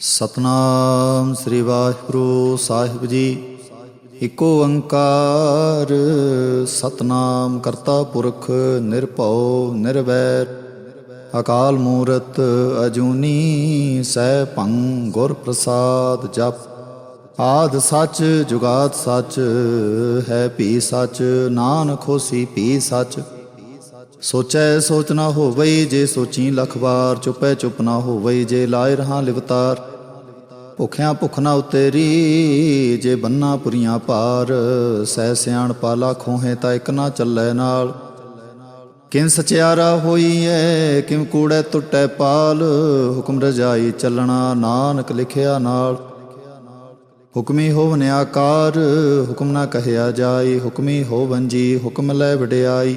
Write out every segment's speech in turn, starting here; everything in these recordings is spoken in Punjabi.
ਸਤਨਾਮ ਸ੍ਰੀ ਵਾਹਿਗੁਰੂ ਸਾਹਿਬ ਜੀ। ਇਕੋ ਓੰਕਾਰ, ਸਤਨਾਮ ਕਰਤਾ ਪੁਰਖ, ਨਿਰਭਉ, ਨਿਰਵੈਰ। ਅਕਾਲ ਮੂਰਤ ਅਜੂਨੀ ਸੈ ਭੰ ਗੁਰ ਪ੍ਰਸਾਦ ਜਪ। ਆਦ ਸੱਚ, ਜੁਗਾਦ ਸੱਚ, ਹੈ ਭੀ ਸੱਚ, ਨਾਨਕ ਹੋਸੀ ਭੀ ਸੱਚ। ਸੋਚੈ ਸੋਚ ਨਾ ਹੋਵਈ ਜੇ ਸੋਚੀ, ਲਖਵਾਰ ਚੁਪੈ ਚੁਪ ਨਾ ਹੋਵਈ ਜੇ ਲਾਇ ਰਹਾ ਲਿਵਤਾਰ। ਭੁਖਿਆਂ ਭੁਖ ਨਾ ਉਤੇਰੀ, ਜੇ ਬੰਨਾ ਪੁਰੀਆਂ ਭਾਰ, ਸਹਿ ਸਿਆਣ ਪਾਲਾ ਖੋਹੇ ਤਾਂ ਇਕ ਨਾ ਚੱਲੈ ਨਾਲ। ਕਿਨ ਸਚਿਆਰਾ ਹੋਈ ਐ ਕਿਮ ਕੂੜੈ ਟੁੱਟੈ ਪਾਲ, ਹੁਕਮ ਰਜਾਈ ਚੱਲਣਾ ਨਾਨਕ ਲਿਖਿਆ ਨਾਲ। ਹੁਕਮੀ ਹੋਵਨ ਆਕਾਰ, ਹੁਕਮ ਨਾ ਕਹਿਆ ਜਾਈ, ਹੁਕਮੀ ਹੋਵਨ ਜੀ ਹੁਕਮ ਲੈ ਵਡਿਆਈ।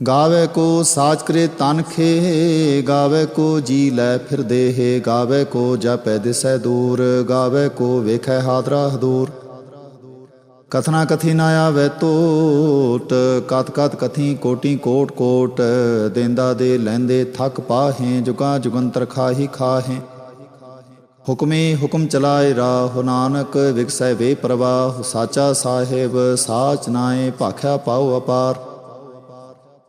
ਗਾਵੇ ਕੋ ਸਾਚ ਕਰੇ ਤਨ ਖੇ ਗਾਵੇ ਕੋ ਜੀ ਲੈ ਫਿਰ ਦੇਹ, ਗਾਵੇ ਕੋ ਜਪੈ ਦਿਸੈ ਦੂਰ, ਗਾਵੇ ਕੋ ਵੇਖੈ ਹਾਦਰਾ ਹਦੂਰ ਕਥਨਾ ਕਥੀ ਨਾ ਆਵੇ ਤੋਟ, ਕਤ ਕਤ ਕਥੀ ਕੋਟੀ ਕੋਟ ਕੋਟ, ਦੇਂਦਾ ਦੇ ਲੈਂਦੇ ਥਕ ਪਾਹੇ, ਜੁਗਾ ਜੁਗੰਤਰ ਖਾਹੀ ਖਾਹੇ। ਹੁਕਮੇ ਹੁਕਮ ਚਲਾਏ ਰਾਹ ਨਾਨਕ ਵਿਗਸੈ ਵੇ ਪ੍ਰਵਾਹ, ਸਾਚਾ ਸਾਹਿਬ, ਸਾਚ ਨਾਏ, ਭਾਖਿਆ ਪਾਉ ਅਪਾਰ।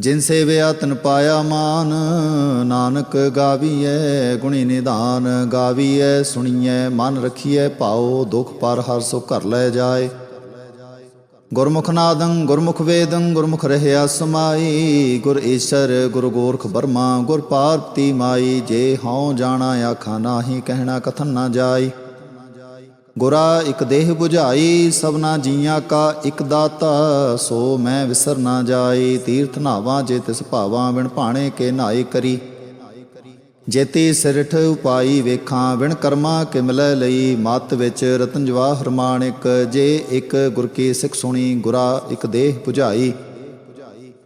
ਜਿਨ ਸੇਵਿਆ ਤਨ ਪਾਇਆ ਮਾਨ, ਨਾਨਕ ਗਾਵੀਐ ਗੁਣੀ ਨਿਧਾਨ ਗਾਵੀਐ ਸੁਣੀਐ ਮਨ ਰਖੀਐ ਭਾਉ ਦੁਖ ਪਰ ਹਰ ਸੋ ਘਰ ਲੈ ਜਾਏ। ਗੁਰਮੁਖ ਨਾਦੰ, ਗੁਰਮੁਖ ਵੇਦੰ, ਗੁਰਮੁਖ ਰਹਿਆ ਸਮਾਈ, ਗੁਰ ਈਸ਼ਰ, ਗੁਰ ਗੋਰਖ ਬਰਮਾ, ਗੁਰ ਪਾਰਤੀ ਮਾਈ, ਜੇ ਹਉ ਜਾਣਾ ਆਖਾ, ਨਾਹੀ ਕਹਿਣਾ ਕਥਨ ਨਾ ਜਾਈ। ਗੁਰਾ ਇਕ ਦੇਹ 부ਝਾਈ ਸਭਨਾ ਜੀਆਂ ਕਾ ਇਕ ਦਾਤਾ, ਸੋ ਮੈਂ ਵਿਸਰ ਨਾ ਜਾਈ, ਤੀਰਥ ਨਾਵਾਂ ਜੇ ਤਿਸ ਭਾਵਾਂ, ਵਿਣ ਭਾਣੇ ਕੇ ਨਾਈ ਕਰੀ। ਜੇਤੀ ਸਿਰਠ ਉਪਾਈ ਵੇਖਾਂ, ਵਿਣ ਕਰਮਾ ਕਿ ਲਈ, ਮਤ ਵਿੱਚ ਰਤਨ ਜਵਾਹਰ ਮਾਣਿਕ ਜੇ ਇਕ ਗੁਰ ਕੀ ਸਿੱਖ ਸੁਣੀ, ਗੁਰਾ ਇਕ ਦੇਹ 부ਝਾਈ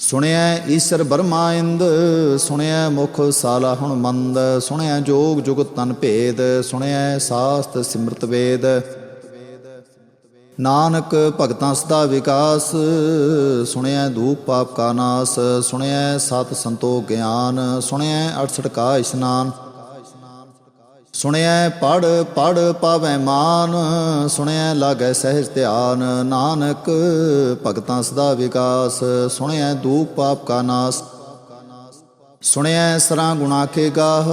ਸੁਣਿਆ ਈਸ਼ਰ ਬਰਮਾ ਇੰਦ, ਸੁਣਿਐ ਮੁਖ ਸਾਲਾ ਹੁਣ ਮੰਦ, ਸੁਣਿਐ ਜੋਗ ਜੁਗਤ ਤਨ ਭੇਦ ਸੁਣਿਆ ਸਾਸਤ ਸਿਮਰਤ ਵੇਦ। ਨਾਨਕ ਭਗਤਾਂ ਸਦਾ ਵਿਕਾਸ, ਸੁਣਿਐ ਧੂਪ ਪਾਪ ਕਾ ਨਾਸ, ਸੁਣਿਐ ਸਤ ਸੰਤੋਖ ਗਿਆਨ ਸੁਣਿਆ 68 ਕਾ ਇਸ਼ਨਾਨ। ਸੁਣਿਐ ਪੜ ਪੜ ਪਾਵੈ ਮਾਨ, ਸੁਣਿਐ ਲਾਗੈ ਸਹਿਜ ਧਿਆਨ, ਨਾਨਕ ਭਗਤਾਂ ਸਦਾ ਵਿਕਾਸ, ਸੁਣਿਐ ਧੂਪ ਪਾਪ ਕਾ ਨਾਸ। ਸੁਣਿਐ ਸਰਾਂ ਗੁਣਾ ਕੇ ਗਾਹ,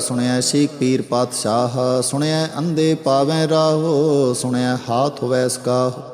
ਸੁਣਿਐ ਸ਼ੀਖ ਪੀਰ ਪਾਤਸ਼ਾਹ, ਸੁਣਿਐ ਅੰਦੇ ਪਾਵੈ ਰਾਹੋ, ਸੁਣਿਐ ਹਾਥ ਹੋਵੈ ਸਕਾਹ।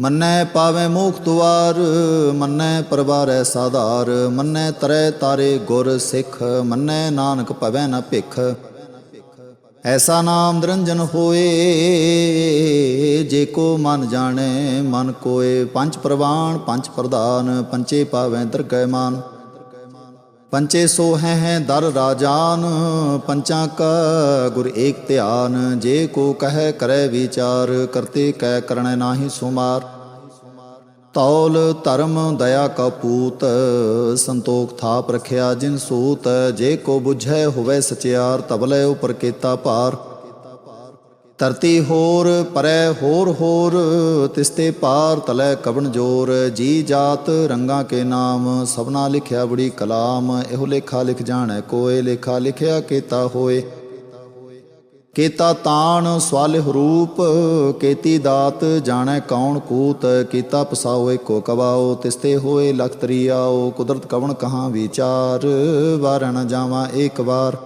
ਮੰਨੈ ਪਾਵੇ ਮੋਖ ਦੁਆਰ, ਮੰਨੈ ਪਰਵਾਰੈ ਸਾਧਾਰ, ਮੰਨੈ ਤਰੈ ਤਾਰੇ ਗੁਰ ਸਿੱਖ, ਮੰਨੈ ਨਾਨਕ ਭਵੈ ਨ ਭਿਖ। ਐਸਾ ਨਾਮ ਨਿਰੰਜਨ ਹੋਏ, ਜੇ ਕੋ ਮਨ ਜਾਣੈ, ਮਨ ਕੋਏ। ਪੰਜ ਪ੍ਰਵਾਨ, ਪੰਜ ਪ੍ਰਧਾਨ ਪੰਚੇ ਪਾਵੈ ਦਰਗਹਿ ਮਾਨ। ਪੰਚੇ ਸੋ ਹੈ ਹੈ ਦਰ ਰਾਜਾਨ, ਪੰਚਾਂ ਕਾ ਗੁਰ ਏਕ ਧਿਆਨ, ਜੇ ਕੋ ਕਹੈ ਕਰੈ ਵਿਚਾਰ, ਕਰਤੇ ਕੈ ਕਰਣੈ ਨਾਹੀ ਸੁਮਾਰ। ਤੌਲ ਧਰਮ ਦਇਆ ਕਾ ਪੂਤ, ਸੰਤੋਖ ਥਾਪ ਰਖਿਆ ਜਿਨ ਸੂਤ, ਜੇ ਕੋ ਬੁਝੈ ਹੋਵੇ ਸਚਿਆਰ ਤਬਲੇ ਉਪਰ ਕੀਤਾ ਭਾਰ। ਧਰਤੀ ਹੋਰ, ਪਰੈ ਹੋਰ ਹੋਰ, ਤਿਸਤੇ ਪਾਰ ਤਲੈ ਕਵਣ ਜੋਰ, ਜੀ ਜਾਤ ਰੰਗਾ ਕੇ ਨਾਮ, ਸਭਨਾ ਲਿਖਿਆ ਬੜੀ ਕਲਾਮ, ਇਹੋ ਲੇਖਾ ਲਿਖ ਜਾਣੈ ਕੋਏ, ਲੇਖਾ ਲਿਖਿਆ ਕੀਤਾ ਹੋਏ। ਕੀਤਾ ਤਾਣ ਸਵਾਲਿਹ ਰੂਪ, ਕੀਤੀ ਦਾਤ ਜਾਣੈ ਕੌਣ ਕੂਤ, ਕੀਤਾ ਪਸਾਓ ਏਕੋ ਕਵਾਓ, ਤਿਸਤੇ ਹੋਏ ਲਖਤਰੀ ਆਓ ਕੁਦਰਤ ਕਵਣ ਕਹਾਂ ਵਿਚਾਰ, ਵਾਰ ਨ ਜਾਵਾਂ ਏਕ ਵਾਰ।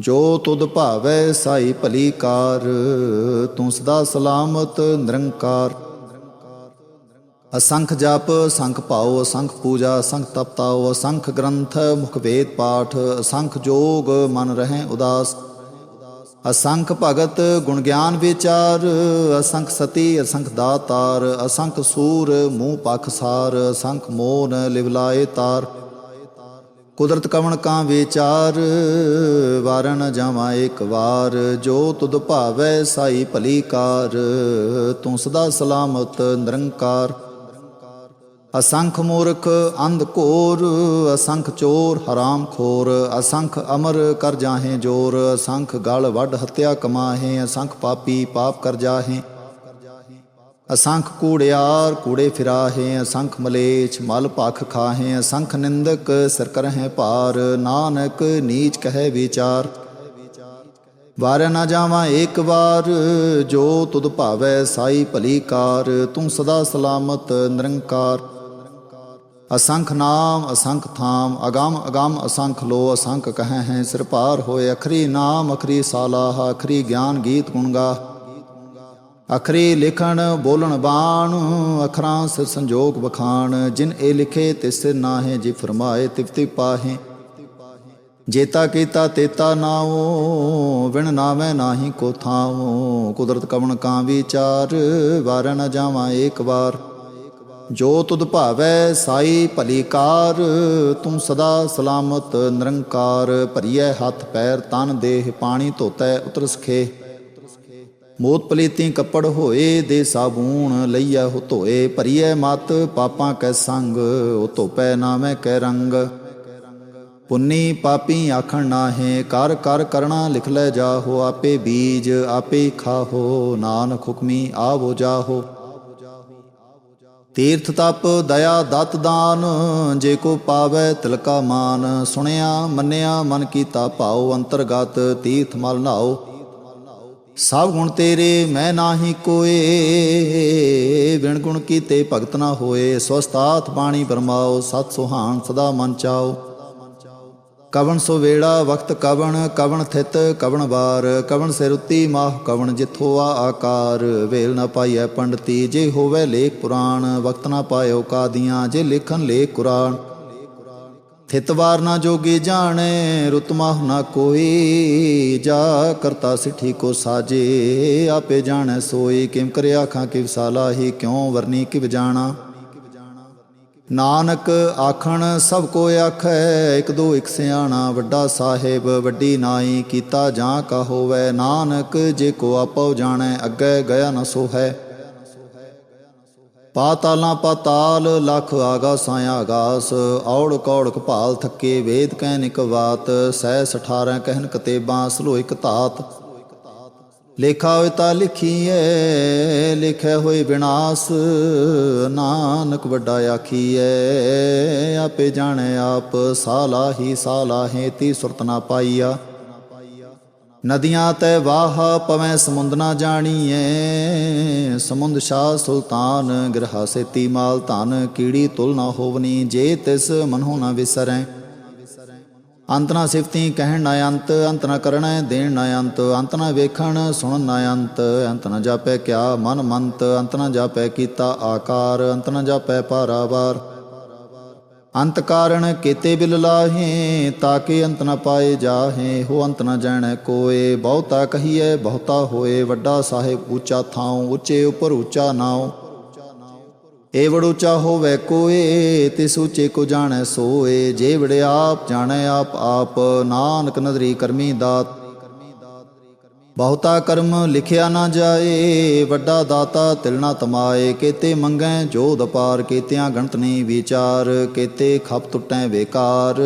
ਜੋ ਤੁਧ ਭਾਵੈ ਸਾਈ ਭਲੀ ਕਾਰ, ਤੂੰ ਸਦਾ ਸਲਾਮਤ ਨਿਰੰਕਾਰ। ਅਸੰਖ ਜਪ ਸੰਖ ਭਾਉ, ਅਸੰਖ ਪੂਜਾ, ਅਸੰਖ ਤਪਤਾਉ ਅਸੰਖ ਗ੍ਰੰਥ, ਮੁਖ ਵੇਦ ਪਾਠ, ਅਸੰਖ ਜੋਗ ਮਨ ਰਹਿ ਉਦਾਸ। ਅਸੰਖ ਭਗਤ ਗੁਣ ਗਿਆਨ ਵਿਚਾਰ, ਅਸੰਖ ਸਤੀ, ਅਸੰਖ ਦਾਤਾਰ, ਅਸੰਖ ਸੂਰ ਮੂੰਹ ਪਖ ਸਾਰ, ਅਸੰਖ ਮੋਨ ਲਿਵਲਾਏ ਤਾਰ। ਕੁਦਰਤ ਕਵਣ ਕਾ ਵਿਚਾਰ ਵਾਰਨ ਜਾਵਾਂ ਇੱਕ ਵਾਰ, ਜੋ ਤੁਧ ਭਾਵੈ ਸਾਈ ਭਲੀ ਕਾਰ, ਤੂੰ ਸਦਾ ਸਲਾਮਤ ਨਿਰੰਕਾਰ। ਅਸੰਖ ਮੂਰਖ ਅੰਧ ਕੋਰ ਅਸੰਖ ਚੋਰ ਹਰਾਮ ਖੋਰ, ਅਸੰਖ ਅਮਰ ਕਰ ਜਾਹੇ ਜੋਰ, ਅਸੰਖ ਗਲ ਵੱਡ ਹੱਤਿਆ ਕਮਾਹੇ, ਅਸੰਖ ਪਾਪੀ ਪਾਪ ਕਰ ਜਾਹੇ। ਅਸੰਖ ਕੂੜਿਆਰ ਕੂੜੇ ਫਿਰਾਹੇ, ਅਸੰਖ ਮਲੇਛ, ਮਲ ਭਖ ਖਾਹੇ, ਅਸੰਖ ਨਿੰਦਕ ਸਿਰ ਕਰਹਿ ਭਾਰ, ਨਾਨਕ ਨੀਚ ਕਹੈ ਵਿਚਾਰ। ਵਾਰ ਨਾ ਜਾਵਾਂ ਏਕ ਵਾਰ, ਜੋ ਤੁਧ ਭਾਵੈ ਸਾਈ ਭਲੀ ਕਾਰ ਤੂੰ ਸਦਾ ਸਲਾਮਤ ਨਿਰੰਕਾਰ। ਅਸੰਖ ਨਾਮ, ਅਸੰਖ ਥਾਮ, ਅਗੰਮ ਅਗੰਮ ਅਸੰਖ ਲੋ, ਅਸੰਖ ਕਹੈ ਹੈ ਸਿਰ ਭਾਰ ਹੋਏ, ਅਖਰੀ ਨਾਮ, ਅਖਰੀ ਸਾਲਾਹ, ਅਖਰੀ ਗਿਆਨ ਗੀਤ ਗੁਣਗਾ ਅਖਰੀ ਲਿਖਣ ਬੋਲਣ ਬਾਣ, ਅਖਰਾਂ ਸਿਰ ਸੰਜੋਗ ਬਖਾਣ ਜਿਨ ਇਹ ਲਿਖੇ ਤਿਸ ਨਾਹੇ ਜੀ ਫਰਮਾਏ ਤਿਵਤੀ ਪਾਹੇ। ਜੇਤਾ ਕੀਤਾ ਤੇਤਾ ਨਾਉ, ਵਿਣ ਨਾਵੇਂ ਨਾਹੀ ਕੋ ਥਾਉ। ਕੁਦਰਤ ਕਵਣ ਕਾਂ ਵਿਚਾਰ, ਵਾਰ ਨ ਜਾਵਾਂ ਏਕ ਵਾਰ। ਜੋ ਤੁਧ ਭਾਵੈ ਸਾਈ ਭਲੀ ਕਾਰ ਤੂੰ ਸਦਾ ਸਲਾਮਤ ਨਿਰੰਕਾਰ। ਭਰੀਐ ਹੱਥ ਪੈਰ ਤਨ ਦੇਹ, ਪਾਣੀ ਧੋਤੈ ਉਤਰ ਸਖੇ ਮੋਤ ਪਲੀਤੀ ਕੱਪੜ ਹੋਏ ਦੇ ਸਾਬੂਣ ਲਈਐ ਹੋ ਧੋਏ, ਭਰੀਐ ਮਤ ਪਾਪਾਂ ਕੈ ਸੰਗ, ਉਹ ਧੋਪੈ ਨਾਮੈ ਕੈ ਰੰਗ। ਪੁੰਨੀ ਪਾਪੀ ਆਖਣ ਨਾਹੇ, ਕਰ ਕਰ ਕਰਣਾ ਲਿਖ ਲੈ ਜਾਹੋ, ਆਪੇ ਬੀਜ ਆਪੇ ਖਾਹੋ, ਨਾਨਕ ਹੁਕਮੀ ਆਵੋ ਜਾਹੋ। ਤੀਰਥ ਤਪ, ਦਇਆ ਦਤ ਦਾਨ, ਜੇ ਕੋ ਪਾਵੈ ਤਿਲਕਾ ਮਾਨ। ਸੁਣਿਆ ਮੰਨਿਆ ਮਨ ਕੀਤਾ ਭਾਉ, ਅੰਤਰਗਤ ਤੀਰਥ ਮਲ ਨਾਓ ਸਭ ਗੁਣ ਤੇਰੇ, ਮੈਂ ਨਾਹੀ ਕੋਏ। ਵਿਣ ਗੁਣ ਕੀਤੇ ਭਗਤ ਨਾ ਹੋਏ। ਸਵਸਤਾਤ ਬਾਣੀ ਬਰਮਾਓ, ਸਤ ਸੁਹਾਣ ਸਦਾ ਮਨ ਚਾਓ। ਕਵਣ ਸੋ ਵੇੜਾ, ਵਕਤ ਕਵਣ ਕਵਣ ਥਿਤ ਕਵਣ ਵਾਰ। ਕਵਣ ਸਿਰੁੱਤੀ ਮਾਹ ਕਵਣ ਜਿਥੋ ਆ ਆਕਾਰ। ਵੇਲ ਨਾ ਪਾਈਐ ਪੰਡਤੀ, ਜੇ ਹੋਵੇ ਲੇਖ ਪੁਰਾਣ। ਵਕਤ ਨਾ ਪਾਇਓ ਕਾਦੀਆਂ, ਜੇ ਲਿਖਨ ਲੇਖ ਕੁਰਾਨ। ਥਿਤ ਵਾਰ ਨਾ ਜੋਗੀ ਜਾਣੇ ਰਤਮਾਹ ਨਾ ਕੋਈ। ਜਾ ਕਰਤਾ ਸਿੱਠੀ ਕੋ ਸਾਜੇ, ਆਪੇ ਜਾਣੈ ਸੋਈ ਕਿਮ ਕਰਿ ਆਖਾਂ ਕਿ ਵਿਸਾਲਾਹੀ ਕਿਉ ਵਰਨੀ ਕਿ ਜਾਣਾ। ਨਾਨਕ ਆਖਣ, ਸਭ ਕੋ ਆਖੈ, ਇਕ ਦੋ ਇਕ ਸਿਆਣਾ, ਵੱਡਾ ਸਾਹਿਬ, ਵੱਡੀ ਨਾਈ, ਕੀਤਾ ਜਾਂ ਕਾ ਹੋਵੇ। ਨਾਨਕ ਜੇ ਕੋ ਆਪੋ ਜਾਣੈ, ਅੱਗੇ ਗਿਆ ਨਾ ਸੋ ਹੈ ਪਾਤਾਲਾਂ ਪਾਤਾਲ ਲਖ ਆਗਾਸਾਂ ਆਗਾਸ, ਔੜ ਕੌੜ ਕਪਾਲ ਥੱਕੇ ਵੇਦ ਕਹਿ ਨਿਕ ਬਾਤ, ਸਹਿ 18 ਕਹਿਨ ਕਤੇਬਾਂ, ਸਲੋ ਇਕ ਧਾਤ। ਲੇਖਾ ਹੋਇ ਤਾ ਲਿਖੀਐ, ਲਿਖੇ ਹੋਏ ਵਿਨਾਸ਼, ਨਾਨਕ ਵੱਡਾ ਆਖੀਐ, ਆਪੇ ਜਾਣੈ ਆਪ, ਸਾਲਾਹੀ ਹੀ ਤੀ ਸੁਰਤ ਨਾ ਪਾਈਆ। ਨਦੀਆਂ ਤੈ ਵਾਹ ਪਵੈ, ਸਮੁੰਦ ਨਾ ਜਾਣੀਐ। ਸਮੁੰਦ ਸ਼ਾਹ ਸੁਲਤਾਨ, ਗ੍ਰਹਾ ਸੇਤੀ ਮਾਲ ਧਨ, ਕੀੜੀ ਤੁਲ ਨਾ ਹੋਵਨੀ, ਜੇ ਤਿਸ ਮਨਹੁ ਨਾ ਵਿਸਰੈ। ਅੰਤ ਨਾ ਸਿਫਤੀ ਕਹਿਣ ਨਾ ਅੰਤ ਅੰਤ ਨਾ ਕਰਣਾ ਦੇਣ ਨਾ ਅੰਤ ਅੰਤ ਨਾ ਵੇਖਣ ਸੁਣ ਨਾ ਅੰਤ। ਅੰਤ ਨਾ ਜਾਪੈ ਕਿਆ ਮਨ ਮੰਤ, ਅੰਤ ਨਾ ਜਾਪੈ ਕੀਤਾ ਆਕਾਰ, ਅੰਤ ਨਾ ਜਾਪੈ ਪਾਰਾਵਾਰ ਅੰਤ ਕਾਰਣ ਕੀਤੇ ਬਿਲ ਲਾਹੇ, ਤਾਕੇ ਅੰਤ ਨ ਪਾਏ ਜਾਹੇ। ਹੋ ਅੰਤ ਨ ਜਾਣੈ ਕੋਏ, ਬਹੁਤਾ ਕਹੀਐ, ਬਹੁਤਾ ਹੋਏ। ਵੱਡਾ ਸਾਹਿਬ ਉੱਚਾ ਥਾਉ, ਉੱਚੇ ਉਪਰ ਉੱਚਾ ਨਾਉ। ਏ ਵਡ ਉੱਚਾ ਹੋਵੇ ਕੋਏ, ਤਿਸ ਉੱਚੇ ਕੋ ਜਾਣੈ ਸੋਏ। ਜੇ ਆਪ, ਜਾਣੈ ਆਪ ਆਪ। ਨਾਨਕ ਨਦਰੀ ਕਰਮੀ ਦਾਤ ਬਹੁਤਾ ਕਰਮ ਲਿਖਿਆ ਨਾ ਜਾਏ, ਵੱਡਾ ਦਾਤਾ ਤਿਲਣਾ ਤਮਾਏ। ਕੀਤੇ ਮੰਗੈ ਜੋਧ ਪਾਰ, ਕੀਤਿਆਂ ਗਣਤ ਨਹੀਂ ਵਿਚਾਰ। ਕੀਤੇ ਖਪ ਟੁੱਟੈ ਬੇਕਾਰ।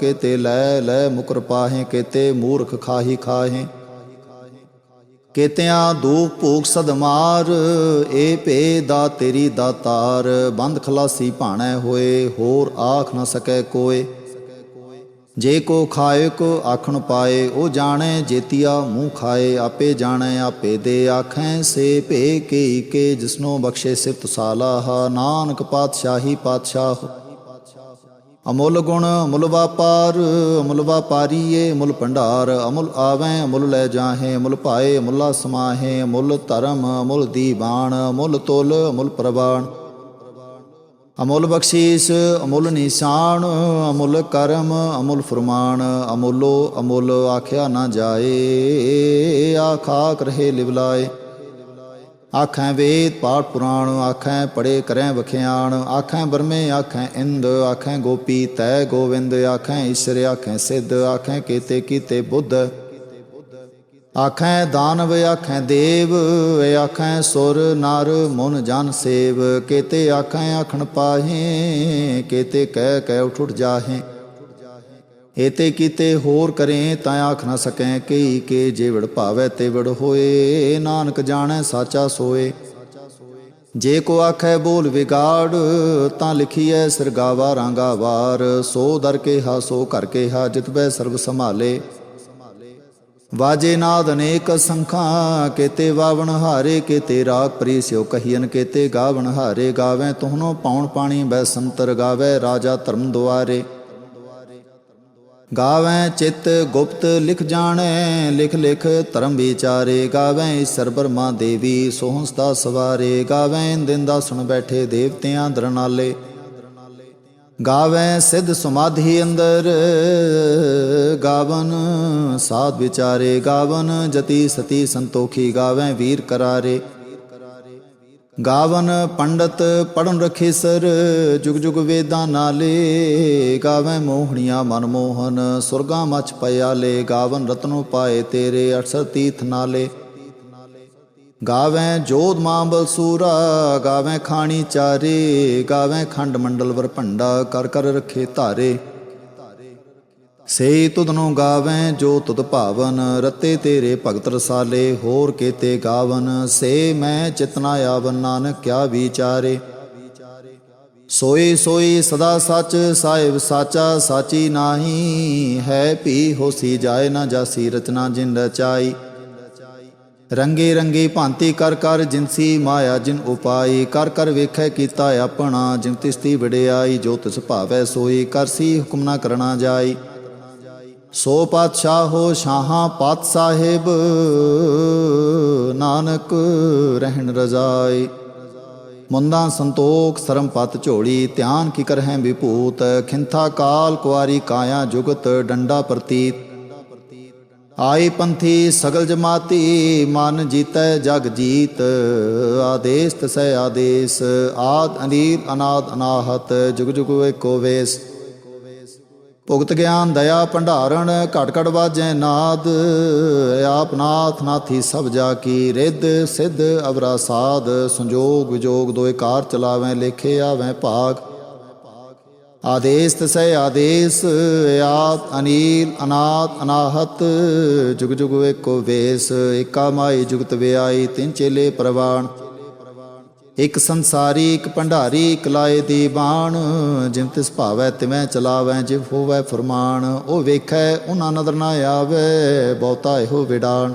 ਕੀਤੇ ਲੈ ਲੈ ਮੁਕਰ ਪਾਹੇ, ਕੀਤੇ ਮੂਰਖ ਖਾਹੀ ਖਾਹੇ। ਕੇਤਿਆਂ ਦੂਖ ਭੂਖ ਸਦਮਾਰ ਏ ਭੇ ਦਾ ਤੇਰੀ ਦਾਤਾਰ। ਬੰਦ ਖਲਾਸੀ ਭਾਣੈ ਹੋਏ, ਹੋਰ ਆਖ ਨਾ ਸਕੈ ਕੋਏ। ਜੇ ਕੋ ਖਾਏ ਕੋ ਆਖਣ ਪਾਏ, ਉਹ ਜਾਣੈ ਜੇਤੀਆ, ਮੂੰਹ ਖਾਏ, ਆਪੇ ਜਾਣੈ, ਆਪੇ ਦੇ ਆਖੈ, ਸੇ ਭੇ ਕੇ ਕੇ, ਜਿਸਨੋ ਬਖਸ਼ੇ ਸਿਫਤ ਸਾਲਾਹ, ਨਾਨਕ ਪਾਤਸ਼ਾਹੀ ਪਾਤਸ਼ਾਹ। ਅਮੁੱਲ ਗੁਣ ਅਮੁੱਲ ਵਾਪਾਰ, ਅਮੁੱਲ ਵਾਪਾਰੀਏ ਅਮੁੱਲ ਭੰਡਾਰ, ਅਮੁੱਲ ਆਵੈ, ਅਮੁੱਲ ਲੈ ਜਾਹੇ, ਅਮੁੱਲ ਪਾਏ ਅਮੁੱਲਾ ਸਮਾਹੇ, ਅਮੁੱਲ ਧਰਮ, ਅਮੁੱਲ ਦੀਵਾਨ ਅਮੁੱਲ ਤੁਲ, ਅਮੁੱਲ ਪ੍ਰਵਾਨ। ਅਮੁੱਲ ਬਖਸ਼ੀਸ, ਅਮੁੱਲ ਨਿਸ਼ਾਨ, ਅਮੁੱਲ ਕਰਮ, ਅਮੁੱਲ ਫਰਮਾਨ, ਅਮੁੱਲੋ ਅਮੁੱਲ ਆਖਿਆ ਨਾ ਜਾਏ, ਆਖਾਕ ਰਹੇ ਲਿਵਲਾਏ ਆਖੈ ਵੇਦ, ਪਾਠ ਪੁਰਾਣ, ਆਖੈ ਪੜੇ ਕਰੈ ਵਖਿਆਣ, ਆਖੈ ਬਰਮੇ ਆਖੈ ਇੰਦ, ਆਖੈ ਗੋਪੀ ਤੈ ਗੋਵਿੰਦ, ਆਖੈ ਈਸ਼ਰ, ਆਖੈ ਸਿੱਧ, ਆਖੈ ਕੀਤੇ ਕੀਤੇ ਬੁੱਧ। ਆਖੈ ਦਾਨਵ ਆਖੈ ਦੇਵ ਆਖੈ ਸੁਰ ਨਰ ਮਨ ਜਨ ਸੇਵ। ਕੀਤੇ ਆਖੈ ਆਖਣ ਪਾਹੇ, ਕੀਤੇ ਕਹਿ ਕਹਿ ਉਠ ਉਠ ਜਾਹੇ। ਏਤੇ ਕੀਤੇ ਹੋਰ ਕਰੇ ਤਾਂ ਆਖ ਨਾ ਸਕੈ, ਕਈ ਕੇ ਜੇਵੜ ਭਾਵੈ ਤੇਵੜ ਹੋਏ। ਨਾਨਕ ਜਾਣੈ ਸਾਚਾ ਸੋਏ। ਜੇ ਕੋ ਆਖੈ ਬੋਲ ਵਿਗਾੜ, ਤਾਂ ਲਿਖੀਐ ਸਰਗਾਵਾ ਰਾਂਗਾ ਵਾਰ। ਸੋ ਦਰ ਕੇ ਹਾ ਸੋ ਕਰ ਕੇ ਹਾ ਜਿਤਬੈ ਸਰਬ ਸੰਭਾਲੇ। ਵਾਜੇ ਨਾਦ ਅਨੇਕ ਸੰਖਾਂ, ਕੇਤੇ ਵਾਵਣ ਹਾਰੇ, ਕੇਤੇ ਰਾਗ ਪ੍ਰੀ ਸਿਓ ਕਹੀਨ ਕੇਤੇ ਗਾਵਣ ਹਾਰੇ, ਗਾਵੇਂ ਤੁਹਨੋ ਪਾਉਣ ਪਾਣੀ ਬੈ ਸੰਤਰ ਗਾਵੇ ਰਾਜਾ ਧਰਮ ਦੁਆਰੇ। ਗਾਵੇਂ ਚਿਤ ਗੁਪਤ ਲਿਖ ਜਾਣੈ, ਲਿਖ ਲਿਖ ਧਰਮ ਵਿਚਾਰੇ। ਗਾਵੇਂ ਈਸ਼ਰ ਬਰਮਾ ਦੇਵੀ ਸੋਹੰਸਤਾ ਸਵਾਰੇ। ਗਾਵੇਂ ਦਿਨ ਦਾ ਸੁਣ ਬੈਠੇ ਦੇਵਤਿਆਂ ਦਰਨਾਲੇ। ਗਾਵੇਂ ਸਿੱਧ ਸਮਾਧੀ ਅੰਦਰ। ਗਾਵਨ ਸਾਧ ਵਿਚਾਰੇ, ਗਾਵਨ ਜਤੀ ਸਤੀ ਸੰਤੋਖੀ, ਗਾਵੇਂ ਵੀਰ ਕਰਾਰੇ। ਗਾਵਨ ਪੰਡਤ ਪੜਨ ਰਖੇ ਸਰ, ਜੁਗ ਜੁਗ ਵੇਦਾਂ ਨਾਲੇ। ਗਾਵੇਂ ਮੋਹਣੀਆਂ ਮਨ ਮੋਹਨ, ਸੁਰਗਾ ਮਚ ਪਿਆਲੇ। ਗਾਵਨ ਰਤਨੋ ਪਾਏ ਤੇਰੇ, ਅਠਸਰ ਤੀਰਥ ਨਾਲੇ। ਗਾਵੇਂ ਜੋਧ ਮਾਂਬਲ ਸੂਰਾ, ਗਾਵੇਂ ਖਾਣੀ ਚਾਰੇ, ਗਾਵੇਂ ਖੰਡ ਮੰਡਲ ਵਰ ਭੰਡਾ, ਕਰ ਕਰ ਰਖੇ ਧਾਰੇ। ਸੇ ਤੁਧਨੋ ਗਾਵੇਂ ਜੋ ਤੁਧ ਭਾਵਨ, ਰਤੇ ਤੇਰੇ ਭਗਤ ਰਸਾਲੇ, ਹੋਰ ਕੀਤੇ ਗਾਵਨ ਸੇ ਮੈਂ ਚਿਤਨਾ ਆਵਨ, ਨਾਨਕ ਕਿਆ ਵਿਚਾਰੇ। ਸੋਈ ਸੋਈ ਸਦਾ ਸੱਚ, ਸਾਹਿਬ ਸਾਚਾ, ਸਾਚੀ ਨਾਹੀ, ਹੈ ਭੀ ਹੋਸੀ ਜਾਏ ਨਾ ਜਾਸੀ ਰਚਨਾ ਜਿਨ ਰਚਾਈ ਰੰਗੇ ਰੰਗੇ ਭਾਂਤੀ ਕਰ ਕਰ ਜਿਨਸੀ ਮਾਇਆ ਜਿਨ ਉਪਾਈ, ਕਰ ਕਰ ਵੇਖੈ ਕੀਤਾ ਆਪਣਾ, ਜਿਨ ਤਿਸਤੀ ਵਡਿਆਈ, ਜੋ ਤਿਸ ਭਾਵੈ ਸੋਈ ਕਰਸੀ ਹੁਕਮ ਨਾ ਕਰਨਾ ਜਾਈ। ਸੋ ਪਾਤਸ਼ਾਹ ਹੋ ਸ਼ਾਹਾਂ ਪਾਤ ਸਾਹਿਬ, ਨਾਨਕ ਰਹਿਣ ਰਜ਼ਾਈ। ਮੁੰਦਾ ਸੰਤੋਖ ਸਰਮ ਪਤ ਝੋਲੀ, ਧਿਆਨ ਕੀ ਕਰਹਿ ਵਿਭੂਤ, ਖਿੰਥਾ ਕਾਲ ਕੁਆਰੀ ਕਾਇਆ ਜੁਗਤ ਡੰਡਾ ਪ੍ਰਤੀਤ। ਆਈ ਪੰਥੀ ਸਗਲ ਜਮਾਤੀ, ਮਨ ਜੀਤੈ ਜਗ ਜੀਤ। ਆਦੇਸ ਤਸੈ ਆਦੇਸ, ਆਦ ਅਨੀਲ ਅਨਾਦ ਅਨਾਹਤ, ਜੁਗ ਜੁਗ ਏਕੋ ਵੇਸ। ਭੁਗਤ ਗਿਆਨ ਦਇਆ ਭੰਡਾਰਣ ਘਟ ਘਟ ਵਾਜੈ ਨਾਦ। ਆਪ ਨਾਥ ਨਾਥੀ ਸਭ ਜਾ ਕੀ ਰਿੱਧ, ਸਿੱਧ ਅਵਰਾ ਸਾਧ। ਸੰਜੋਗ ਵਿਜੋਗ ਦੋਏ ਕਾਰ ਚਲਾਵੇਂ, ਲੇਖੇ ਆਵੇਂ ਭਾਗ। ਆਦੇਸ ਤਸੈ ਆਦੇਸ ਆਤ ਅਨੀਲ ਅਨਾਤ ਅਨਾਹਤ, ਜੁਗ ਜੁਗ ਏਕੋ ਵੇਸ, ਏਕਾ ਮਾਈ ਜੁਗਤ ਵਿਆਈ, ਤਿੰਨ ਚੇਲੇ ਪ੍ਰਵਾਣ। ਇਕ ਸੰਸਾਰੀ, ਇਕ ਭੰਡਾਰੀ, ਇਕ ਲਾਏ ਦੀ ਬਾਣ ਜਿਮ ਤਿਸ ਭਾਵੈ ਤਿਵੇਂ ਚਲਾਵੈ, ਜਿਵ ਹੋਵੈ ਫਰਮਾਨ, ਉਹ ਵੇਖੈ, ਉਹਨਾਂ ਨਦਰ ਨਾ ਆਵੇ, ਬਹੁਤਾ ਇਹੋ ਵਿਡਾਣ।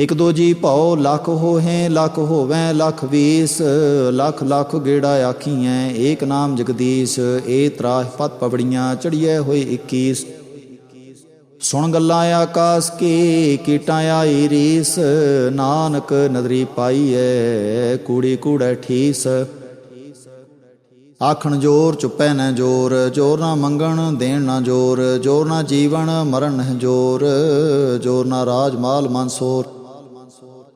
ਇਕ ਦੋ ਜੀ ਭਉ ਲੱਖ ਹੋਹੈ, ਲੱਖ ਹੋਵੈ, ਲੱਖ ਵੀਸ। ਲੱਖ ਲੱਖ ਗੇੜਾ ਆਖੀਐ, ਏਕ ਨਾਮ ਜਗਦੀਸ਼। ਏ ਤਰਾਹ ਪਤ ਪਵੜੀਆਂ, ਚੜੀਐ ਹੋਏ 21 ਸੁਣ ਗੱਲਾਂ ਆਕਾਸ ਕੀ, ਕੀਟਾਂ ਆਈ ਰੀਸ। ਨਾਨਕ ਨਦਰੀ ਪਾਈਐ, ਕੂੜੀ ਕੂੜੈ ਠੀਸ। ਆਖਣ ਜੋਰ ਚੁੱਪੈ ਨਾ ਜੋਰ ਜੋਰ ਨਾ ਮੰਗਣ ਦੇਣ ਨਾ ਜੋਰ ਜੋਰ ਨਾ ਜੀਵਨ ਮਰਨ ਨਹਿ ਜੋਰ ਜੋਰ ਨਾ ਰਾਜ ਮਾਲ ਮਨਸੋਰ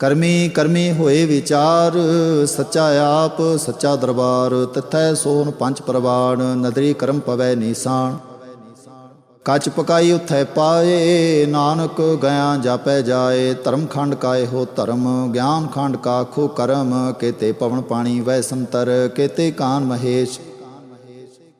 ਕਰਮੀ ਕਰਮੀ ਹੋਏ ਵਿਚਾਰ, ਸੱਚਾ ਆਪ, ਸੱਚਾ ਦਰਬਾਰ, ਤਿਥੈ ਸੋਨ ਪੰਜ ਪ੍ਰਵਾਨ ਨਦਰੀ ਕਰਮ ਪਵੈ ਨੀਸਾਨ ਕੱਚ ਪਕਾਈ ਉਥੈ ਪਾਏ, ਨਾਨਕ ਗਿਆ ਜਾਪੈ ਜਾਏ, ਧਰਮ ਖੰਡ ਕਾਏ ਹੋ ਧਰਮ, ਗਿਆਨ ਖੰਡ ਕਾਖੋ ਕਰਮ, ਕੇਤੇ ਪਵਨ ਪਾਣੀ ਵੈ ਸੰਤਰ, ਕੇਤੇ ਕਾਨ ਮਹੇਸ਼।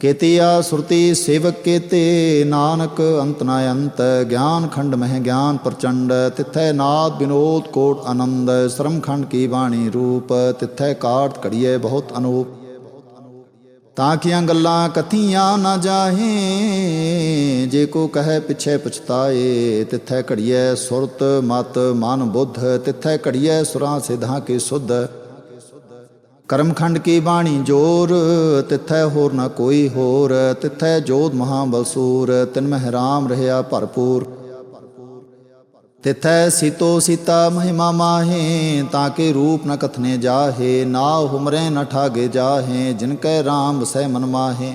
ਕੇਤੀਆ ਸੁਰਤੀ ਸੇਵਕ ਕੇਤੇ ਨਾਨਕ ਅੰਤ ਨਾ ਅੰਤ ਗਿਆਨ ਖੰਡ ਮਹਿ ਗਿਆਨ ਪ੍ਰਚੰਡ ਤਿਥੈ ਨਾਦ ਬਿਨੋਦ ਕੋਟ ਆਨੰਦ ਸ਼ਰਮ ਖੰਡ ਕੀ ਬਾਣੀ ਰੂਪ ਤਿਥੈ ਕਾਟ ਘੜੀਏ ਬਹੁਤ ਅਨੂਪ ਤਾਂ ਕੀਆਂ ਗੱਲਾਂ ਕਥੀਆਂ ਨਾ ਜਾਹੇ ਜੇ ਕੋ ਕਹੈ ਪਿਛੈ ਪਛਤਾਏ ਤਿਥੈ ਘੜੀਐ ਸੁਰਤ ਮਤ ਮਨ ਬੁੱਧ ਤਿਥੈ ਘੜੀਐ ਸੁਰਾਂ ਸਿਧਾਂ ਕੀ ਸੁਧ ਕਰਮਖੰਡ ਕੀ ਬਾਣੀ ਜੋਰ? ਤਿਥੈ ਹੋਰ ਨਾ ਕੋਈ ਹੋਰ। ਤਿਥੈ ਜੋਧ ਮਹਾਬਲਸੂਰ ਤਿਨ ਮਹਿਰਾਮ ਰਾਮ ਰਹਾ ਭਰਪੂਰ। ਤਿਥੈ ਸੀਤੋ ਸੀਤਾ ਮਹਿਮਾ ਮਾਹੇ, ਤਾਂ ਕੇ ਰੂਪ ਨ ਕਥਨੇ ਜਾਹੇ। ਨਾ ਹੁਮਰੇ ਨ ਠਾਗੇ ਜਾਹੇ, ਜਿਨ ਕੈ ਰਾਮ ਸਹਿ ਮਨ ਮਾਹੇ।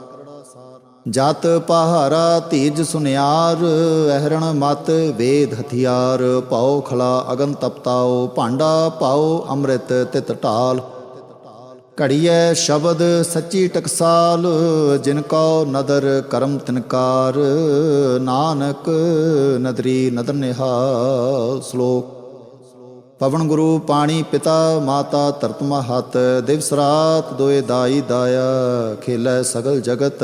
ਜਤ ਪਹਾਰਾ ਧੀਜ ਸੁਨਿਆਰ, ਅਹਰਣ ਮਤ ਵੇਦ ਹਥਿਆਰ ਪਾਉ ਖਲਾ ਅਗਨ ਤਪਤਾਓ, ਭਾਂਡਾ ਪਾਉ ਅੰਮ੍ਰਿਤ ਤਿਤ ਢਾਲ। ਘੜੀਐ ਸ਼ਬਦ ਸੱਚੀ ਟਕਸਾਲ, ਜਿਨ ਕੋ ਨਦਰ ਕਰਮ ਤਿਨਕਾਰ। ਨਾਨਕ ਨਦਰੀ ਨਦਰ ਨਿਹਾਲ ਸ਼ਲੋਕ ਪਵਨ ਗੁਰੂ ਪਾਣੀ ਪਿਤਾ, ਮਾਤਾ ਧਰਤ ਮਹਤ, ਦਿਵਸ ਰਾਤ ਦੋਏ ਦਾਈ ਦਾਇਆ ਖੇਲੇ ਸਗਲ ਜਗਤ।